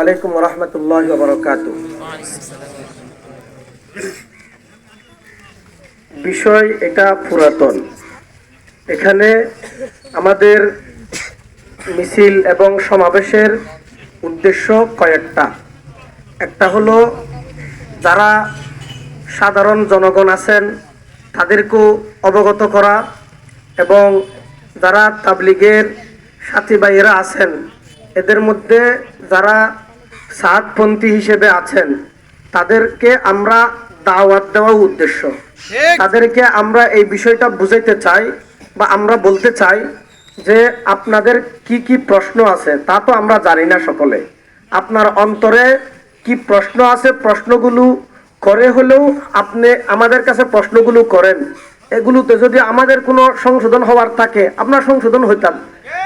আলাইকুম রহমতুল্লাহ বরকাত বিষয় এটা পুরাতন। এখানে আমাদের মিছিল এবং সমাবেশের উদ্দেশ্য কয়েকটা। একটা হলো, যারা সাধারণ জনগণ আছেন, তাদেরকেও অবগত করা এবং যারা তাবলিগের সাথী ভাইয়েরা আছেন, এদের মধ্যে যারা সাতপন্থী হিসেবে আছেন। তাদেরকে আমরা দাওয়াত দেওয়া উদ্দেশ্য। তাদেরকে আমরা এই বিষয়টা বুঝাইতে চাই বা আমরা বলতে চাই যে আপনাদের কি কি প্রশ্ন আছে তা তো আমরা জানি না সকলে। আপনার অন্তরে কি প্রশ্ন আছে প্রশ্নগুলো করে হলেও আপনি আমাদের কাছে প্রশ্নগুলো করেন। এগুলোতে যদি আমাদের কোনো সংশোধন হওয়ার থাকে আপনার সংশোধন হইতাম।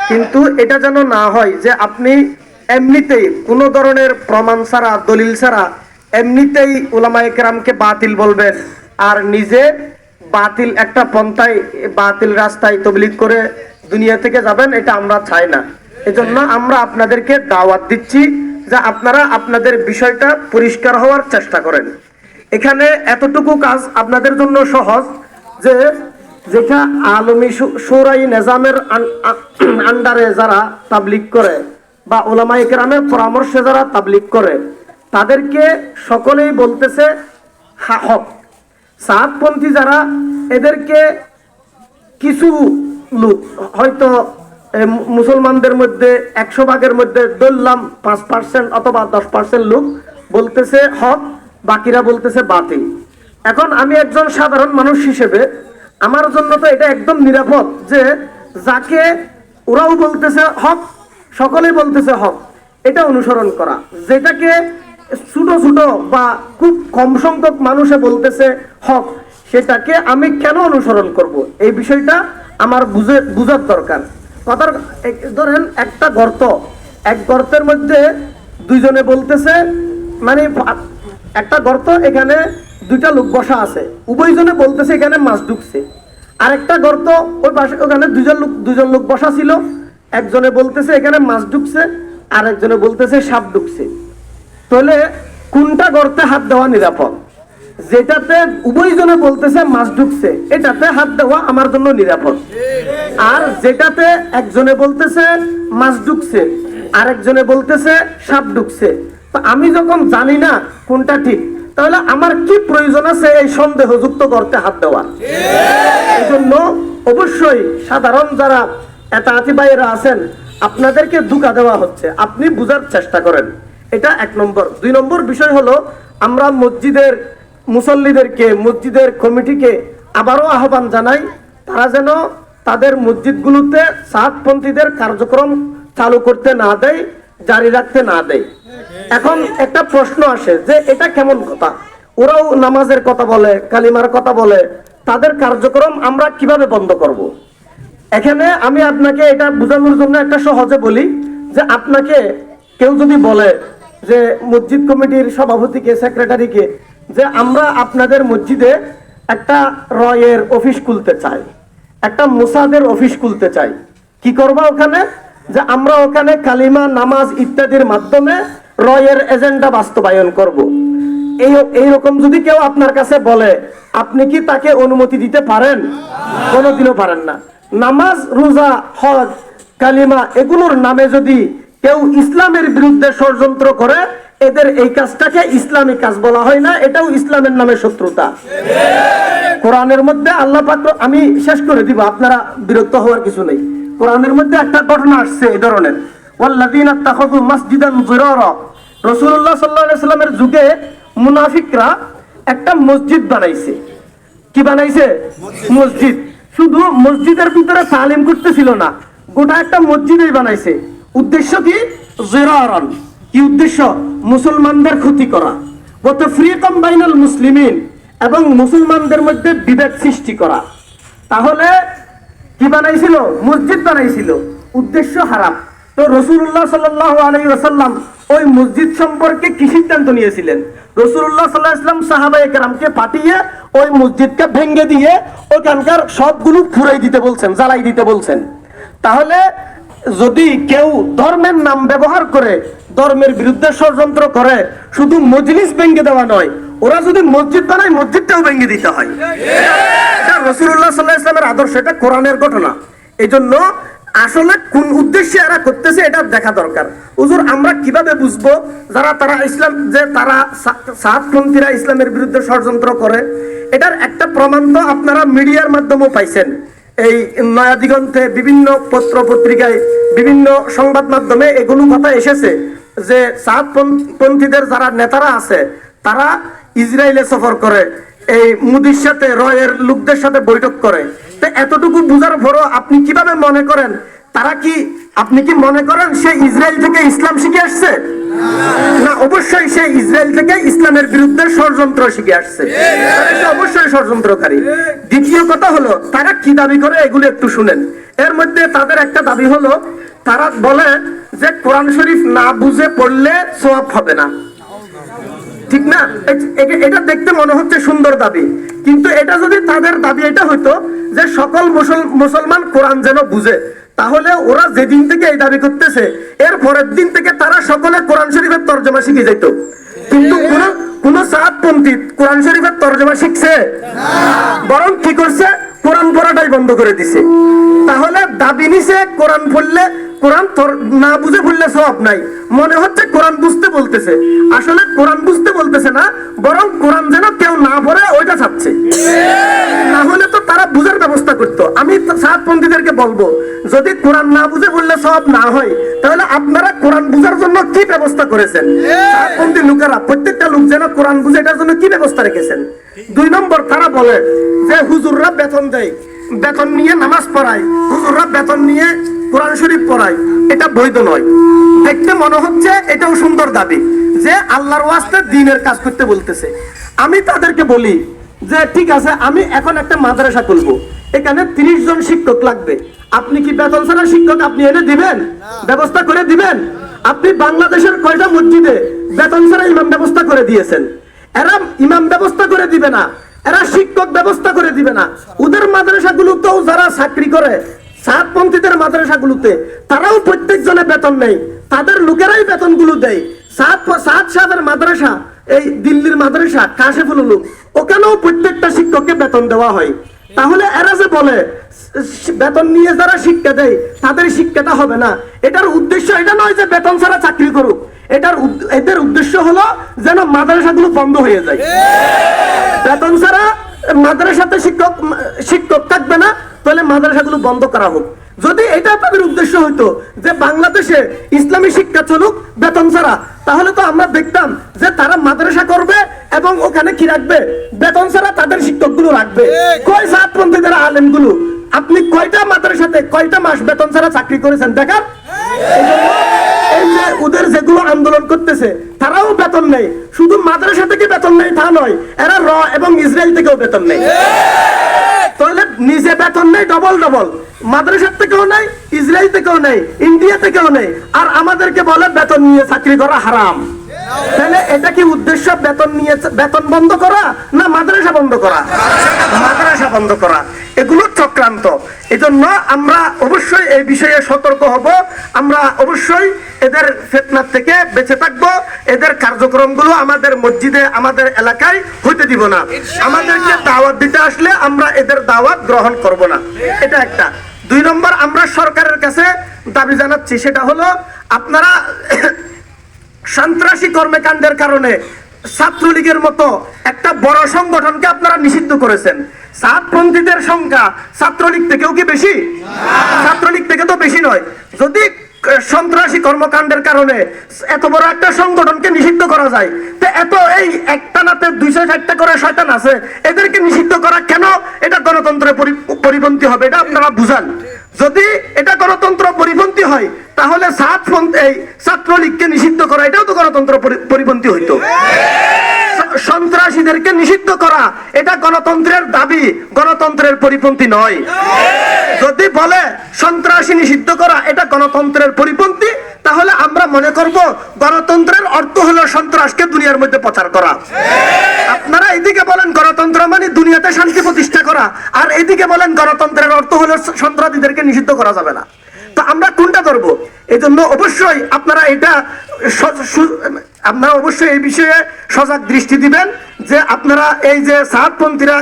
কিন্তু এটা যেন না হয় যে আপনি এমনিতেই কোনো ধরনের প্রমাণ ছাড়া দলিল ছাড়া এমনিতেই ওলামা একরামকে বাতিল বলবেন আর নিজে বাতিল একটা পন্থায় বাতিল রাস্তায় তবলিগ করে দুনিয়া থেকে যাবেন এটা আমরা চাই না। এজন্য আমরা আপনাদেরকে দাওয়াত দিচ্ছি যে আপনারা আপনাদের বিষয়টা পরিষ্কার হওয়ার চেষ্টা করেন। এখানে এতটুকু কাজ আপনাদের জন্য সহজ যে যেটা আলমী সৌরাই নেজামের আন্ডারে যারা তাবলিক করে বা ওলামা ইকরামের পরামর্শে যারা তাবলিক করে, তাদেরকে সকলেই বলতেছে হা হক। সাতপন্থী যারা, এদেরকে কিছু লোক, হয়তো মুসলমানদের মধ্যে একশো ভাগের মধ্যে ধরলাম পাঁচ পার্সেন্ট অথবা দশ পার্সেন্ট লোক বলতেছে হক, বাকিরা বলতেছে বাতিল। এখন আমি একজন সাধারণ মানুষ হিসেবে, আমার জন্য তো এটা একদম নিরাপদ যে যাকে ওরাও বলতেছে হক সকলেই বলতেছে, হক। এটা অনুসরণ করা। যেটাকে ছোট ছোট বা খুব কম সংখ্যক মানুষে বলতেছে, হক, সেটাকে আমি কেন অনুসরণ করব? এই বিষয়টা আমার বুঝে, বুঝার দরকার। কথার ধরেন একটা গর্ত, এক গর্তের মধ্যে দুইজনে বলতেছে মানে একটা গর্ত এখানে দুইটা লোক বসা আছে। উভয়জনে বলতেছে এখানে মাছ ঢুকছে। আরেকটা গর্ত ওই পাশে, ওখানে দুজন লোক দুজন লোক বসা ছিল। একজনে বলতেছে, এখানে মাছ ঢুকছে আর একজনে বলতেছে, সাপ ঢুকছে। তাহলে কোনটা গর্তে হাত দেওয়া নিরাপদ? যেটাতে উভয়জনে বলতেছে, মাছ ঢুকছে, এটাতে হাত দেওয়া আমার জন্য নিরাপদ। আর যেটাতে একজনে বলতেছে, মাছ ঢুকছে আর একজনে বলতেছে, সাপ ঢুকছে। তো আমি যখন জানি না কোনটা ঠিক, তাহলে আমার কি প্রয়োজন আছে এই সন্দেহযুক্ত গর্তে হাত দেওয়া এই জন্য অবশ্যই সাধারণ যারা এতাহাতি ভাইয়েরা আছেন, আপনাদেরকে দুকা দেওয়া হচ্ছে। আপনি বুঝার চেষ্টা করেন। এটা এক নম্বর। দুই নম্বর বিষয় হলো, আমরা মসজিদের মুসল্লিদেরকে, মসজিদের কমিটিকে আবারও আহ্বান জানাই, তারা যেন তাদের মসজিদগুলোতে সাতপন্থীদের কার্যক্রম চালু করতে না দেয়, জারি রাখতে না দেয়। এখন একটা প্রশ্ন আসে যে, এটা কেমন কথা? ওরাও নামাজের কথা বলে, কালিমার কথা বলে, তাদের কার্যক্রম আমরা কীভাবে বন্ধ করব। এখানে আমি আপনাকে এটা বোঝানোর জন্য একটা সহজে বলি যে আপনাকে কেউ যদি বলে যে মসজিদ কমিটির সভাপতিকে, সেক্রেটারিকে, যে আমরা আপনাদের মসজিদে একটা রয়ের অফিস খুলতে চাই, একটা মোসাদের অফিস খুলতে চাই, কি করবা ওখানে? যে আমরা ওখানে কালিমা, নামাজ ইত্যাদির মাধ্যমে রয়ের এজেন্ডা বাস্তবায়ন করব। এই এইরকম যদি কেউ আপনার কাছে বলে, আপনি কি তাকে অনুমতি দিতে পারেন? কোনোদিনও পারেন না। নামাজ, রোজা, হজ, কালিমা এগুলোর নামে যদি কেউ ইসলামের বিরুদ্ধে ষড়যন্ত্র করে, এদের এই কাজটাকে ইসলামী কাজ বলা হয় না, এটাও ইসলামের নামে শত্রুতা। কোরআনের মধ্যে আল্লাহ পাক আমি শেষ করে দিব, আপনারা বিরক্ত হওয়ার কিছু নেই। কোরআনের মধ্যে একটা ঘটনা আসছে এই ধরনের। যুগে মুনাফিকরা একটা মসজিদ বানাইছে। কি বানাইছে? মসজিদ। শুধু মসজিদের ভিতরে তালিম করতেছিল না, গোটা একটা মসজিদই বানাইছে। উদ্দেশ্য কি? জিরারান। কি উদ্দেশ্য? মুসলমানদের ক্ষতি করা। গত ফ্রিকম বাইনাল মুসলিমিন এবং মুসলমানদের মধ্যে বিভেদ সৃষ্টি করা। তাহলে কি বানাইছিল? মসজিদ বানাইছিল। উদ্দেশ্য হারাম। তো রসুল্লাহ সাল্লাহ আলাই ওসাল্লাম ওই মসজিদ সম্পর্কে কি সিদ্ধান্ত নিয়েছিলেন? পাঠিয়ে ওই মসজিদকে ভেঙ্গে দিয়ে সবগুলো ফুরাই দিতে বলছেন, জ্বালাই দিতে বলছেন। তাহলে যদি কেউ ধর্মের নাম ব্যবহার করে, ধর্মের বিরুদ্ধে ষড়যন্ত্র করে, শুধু মজলিস ভেঙে দেওয়া নয়, ওরা যদি মসজিদ বানায়, মসজিদটাও ভেঙে দিতে হয়। রসুল্লাহ সাল্লাহ ইসলামের আদর্শ, এটা কোরআনের ঘটনা। এই জন্য আসলে কোন উদ্দেশ্যে এরা করতেছে এটা দেখা দরকার। হুজুর, আমরা কীভাবে বুঝব যারা তারা ইসলাম, যে তারা সাতপন্থীরা ইসলামের বিরুদ্ধে ষড়যন্ত্র করে? এটার একটা প্রমাণ তো আপনারা মিডিয়ার মাধ্যমেও পাইছেন। এই নয়া দিগন্তে বিভিন্ন পত্র পত্রিকায়, বিভিন্ন সংবাদ মাধ্যমে এগুলো কথা এসেছে যে সাতপন্থীদের যারা নেতারা আছে, তারা ইসরায়েলে সফর করে, এই মুদির সাথে, রয়ের লোকদের সাথে বৈঠক করে। তো এতটুকু বুঝার পরও আপনি কীভাবে মনে করেন? তারা কি, আপনি কি মনে করেন সে ইসরায়েল থেকে ইসলাম শিখে আসছে? না, অবশ্যই সে ইসরায়েল থেকে ইসলামের বিরুদ্ধে ষড়যন্ত্র শিখে আসছে। অবশ্যই ষড়যন্ত্রকারী। দ্বিতীয় কথা হলো, তারা কি দাবি করে এগুলো একটু শুনেন। এর মধ্যে তাদের একটা দাবি হলো, তারা বলে যে কোরআন শরীফ না বুঝে পড়লে সোয়াব হবে না। ঠিক না? এটা দেখতে মনে হচ্ছে সুন্দর দাবি। কিন্তু এটা যদি তাদের দাবি, এটা হইতো যে সকল মুসলমান কোরআন যেন বুঝে। তাহলে ওরা যেদিন থেকে এই দাবি করতেছে, এর পরের দিন থেকে তারা সকলে কোরআন শরীফের তর্জমা শিখে যেত কিন্তু কোন কোন সাতপন্থী কোরআন শরীফের তর্জমা শিখছে? বরং কি করছে? কোরআন পড়াটাই বন্ধ করে দিছে। তাহলে দাবি নিছে, কোরআন পড়লে কোরআন না বুঝে পড়লে সব নাই। মনে হচ্ছে কোরআন বুঝতে বলতেছে। আসলে কোরআন বুঝতে বলতেছে না, বরং কোরআন যেন কেউ না পড়ে, ওইটা চাচ্ছে না হলে তো তারা বুঝার ব্যবস্থা করতো। আমি তো সাতপন্থীদেরকে বলব, যদি কোরআন না বুঝে বললে সব না হয়, তাহলে আপনারা কোরআন বুঝার জন্য কি ব্যবস্থা করেছেন? সাতপন্থী লোকেরা, প্রত্যেকটা লোক যেন কোরআন বুঝে, এটার জন্য কি ব্যবস্থা রেখেছেন? দুই নম্বর, তারা বলে যে, হুজুররা বেতন দেয়, বেতন নিয়ে নামাজ পড়ায়। হুজুররা বেতন নিয়ে কোরআন শরীফ পড়ায়, এটা বৈধ নয়। দেখতে মনে হচ্ছে এটাও সুন্দর দাবি যে আল্লাহর ওয়াস্তে দিনের কাজ করতে বলতেছে। আমি তাদেরকে বলি যে, ঠিক আছে, আমি এখন একটা মাদ্রাসা খুলবো। এখানে তিরিশ জন শিক্ষক লাগবে। আপনি কি বেতন ছাড়া শিক্ষক আপনি এনে দিবেন? ব্যবস্থা করে দিবেন? আপনি বাংলাদেশের কয়টা মসজিদে বেতন ছাড়া ইমাম ব্যবস্থা করে দিয়েছেন? এরা ইমাম ব্যবস্থা করে দিবে না। এরা শিক্ষক ব্যবস্থা করে দিবে না। ওদের মাদ্রাসাগুলোতেও যারা চাকরি করে সাতপন্থীদের মাদ্রাসাগুলোতে তারাও প্রত্যেক জনে বেতন নেই তাদের লোকেরাই বেতনগুলো দেয়। সাত সাত সাতের মাদ্রাসা এই দিল্লির মাদ্রাসা কাশেফুল উলুম ওখানেও প্রত্যেকটা শিক্ষককে বেতন দেওয়া হয়। তাহলে এরা যে বলে বেতন নিয়ে যারা শিক্ষা দেয় তাদের শিক্ষাটা হবে না। এটার উদ্দেশ্য এটা নয় যে বেতন ছাড়া চাকরি করুক। এটার এদের উদ্দেশ্য হলো যেন মাদ্রাসাগুলো বন্ধ হয়ে যায়। বেতন ছাড়া মাদ্রাসাতে শিক্ষক শিক্ষক থাকবে না তাহলে মাদ্রাসাগুলো বন্ধ করা হোক। যদি এটা তাদের উদ্দেশ্য হইতো যে বাংলাদেশে ইসলামী শিক্ষা চলুক বেতন ছাড়া তাহলে তো আমরা দেখতাম যে তারা মাদ্রাসা করবে এবং ওখানে কি রাখবে? বেতন ছাড়া তাদের শিক্ষকগুলো রাখবে। কয় সাতপন্থীদের আলেমগুলো? আপনি কয়টা মাদ্রাসাতে কয়টা মাস বেতন ছাড়া চাকরি করেছেন? দেখান এই যে ওদের যেগুলো আন্দোলন করতেছে তারাও বেতন নেই শুধু মাদ্রাসা থেকে বেতন নেই তা নয় এরা র এবং ইসরায়েল থেকেও বেতন নেই তাহলে নিজে বেতন নেই ডবল ডবল মাদ্রাসার থেকেও নেই ইসরায়েল থেকেও নেই ইন্ডিয়া থেকেও নেই আর আমাদেরকে বলে বেতন নিয়ে চাকরি করা হারাম। তাহলে এটা কি উদ্দেশ্য বেতন নিয়ে বেতন বন্ধ করা না মাদ্রাসা বন্ধ করা? মাদ্রাসা বন্ধ করা। এগুলো চক্রান্ত। এজন্য আমরা অবশ্যই এই বিষয়ে সতর্ক হব। আমরা অবশ্যই এদের ফেতনার থেকে বেঁচে থাকব এদের কার্যক্রমগুলো আমাদের মসজিদে আমাদের এলাকায় হইতে দিব না। আমাদেরকে দাওয়াত দিতে আসলে আমরা এদের দাওয়াত গ্রহণ করব না। এটা একটা। দুই নম্বর আমরা সরকারের কাছে দাবি জানাচ্ছি সেটা হলো আপনারা সন্ত্রাসী কর্মকাণ্ডের কারণে ছাত্রলীগের মতো একটা বড় সংগঠনকে আপনারা নিষিদ্ধ করেছেন। সাতপন্থীদের সংখ্যা ছাত্রলীগ থেকেও কি বেশি? ছাত্রলীগ থেকে তো বেশি নয়। যদি সন্ত্রাসী কর্মকাণ্ডের কারণে এত বড় একটা সংগঠনকে নিষিদ্ধ করা যায়। তো এত এই একটা নাতে দুইশো ষাটটা করে শয়তান আছে, এদেরকে নিষিদ্ধ করা কেন? এটা গণতন্ত্রের পরি- পরিপন্থী হবে, এটা আপনারা বুঝান। যদি এটা গণতন্ত্র পরিপন্থী হয়, তাহলে সাত এই ছাত্রলীগকে নিষিদ্ধ করা, এটাও তো গণতন্ত্র পরি- পরিপন্থী হইতো। সন্ত্রাসীদেরকে নিষিদ্ধ করা, এটা গণতন্ত্রের দাবি, গণতন্ত্রের পরিপন্থী নয়। যদি বলে সন্ত্রাসী নিষিদ্ধ করা, এটা গণতন্ত্রের পরিপন্থী, তাহলে আমরা মনে করব গণতন্ত্রের অর্থ হলো সন্ত্রাসকে দুনিয়ার মধ্যে প্রচার করা। আপনারা এদিকে বলেন গণতন্ত্র মানে দুনিয়াতে শান্তি প্রতিষ্ঠা করা, আর এদিকে বলেন গণতন্ত্রের অর্থ হলো সন্ত্রাসীদেরকে নিষিদ্ধ করা যাবে না। তো আমরা কোনটা ধরবো? এই জন্য অবশ্যই আপনারা এটা আপনারা অবশ্যই এই বিষয়ে সজাগ দৃষ্টি দিবেন যে আপনারা এই যে সাহাবপন্থীরা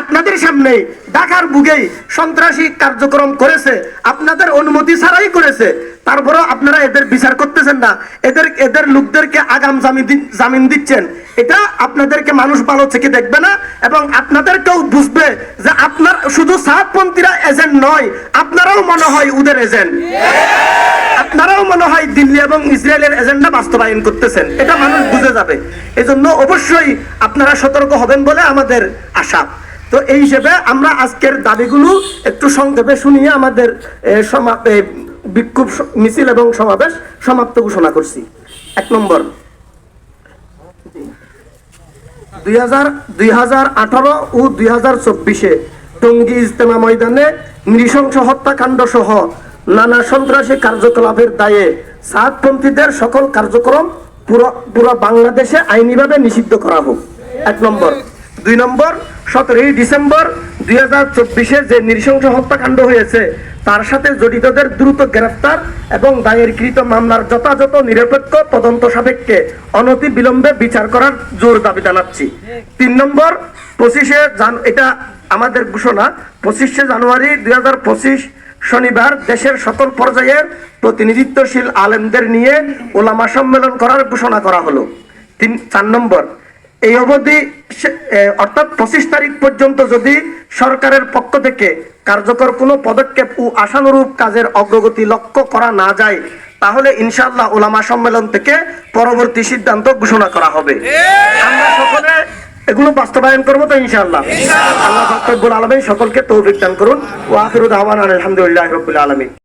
আপনাদের সামনে ঢাকার বুকেই সন্ত্রাসী কার্যক্রম করেছে, আপনাদের অনুমতি ছাড়াই করেছে, তারপরেও আপনারা এদের বিচার করতেছেন না। এদের এদের লোকদেরকে আগাম জামিন জামিন দিচ্ছেন। এটা আপনাদেরকে মানুষ ভালো থেকে দেখবে না এবং আপনাদেরকেও বুঝবে যে আপনার শুধু সাহাবপন্থীরা এজেন্ট নয়, আপনারাও মনে হয় ওদের এজেন্ট আপনারাও মনে হয় দিল্লি এবং ইসরায়েলের এজেন্ডা বাস্তবায়ন করতেছেন। এটা মানুষ বুঝে যাবে। এজন্য অবশ্যই আপনারা সতর্ক হবেন বলে আমাদের আশা। তো এই হিসেবে আমরা আজকের দাবিগুলো একটু সংক্ষেপে শুনিয়ে আমাদের বিক্ষোভ মিছিল এবং সমাবেশ সমাপ্ত ঘোষণা করছি। এক নম্বর। দুই হাজার দুই হাজার আঠারো ও দুই হাজার চব্বিশে টঙ্গী ইজতেমা ময়দানে নৃশংস হত্যাকাণ্ড সহ নানা সন্ত্রাসী কার্যকলাপের দায়ে সাতপন্থীদের সকল কার্যক্রম পুরো বাংলাদেশে আইনিভাবে নিষিদ্ধ করা হোক। এক নম্বর। দুই নম্বর, সতেরোই ডিসেম্বর দুই হাজার চব্বিশে যে নৃশংস হত্যাকাণ্ড হয়েছে, তার সাথে জড়িতদের দ্রুত গ্রেফতার এবং দায়েরকৃত মামলার যথাযথ নিরপেক্ষ তদন্ত সাপেক্ষে অনতি বিলম্বে বিচার করার জোর দাবি জানাচ্ছি। তিন নম্বর, পঁচিশে এটা আমাদের ঘোষণা, পঁচিশে জানুয়ারি দুই হাজার পঁচিশ শনিবার দেশের সকল পর্যায়ের প্রতিনিধিত্বশীল আলেমদের নিয়ে ওলামা সম্মেলন করার ঘোষণা করা হলো। তিন, চার নম্বর, এই অবধি অর্থাৎ পঁচিশ তারিখ পর্যন্ত যদি সরকারের পক্ষ থেকে কার্যকর কোনো পদক্ষেপ ও আশানুরূপ কাজের অগ্রগতি লক্ষ্য করা না যায়, তাহলে ইনশাল্লাহ ওলামা সম্মেলন থেকে পরবর্তী সিদ্ধান্ত ঘোষণা করা হবে। আমরা সকলে এগুলো বাস্তবায়ন করব তো ইনশাআল্লাহ। আল্লাহ ফাকরুল আলমী সকলকে তৌফিক দান করুন। ও আখিরুদ আহমান আলহামদুলিল্লাহ রবিল আলমী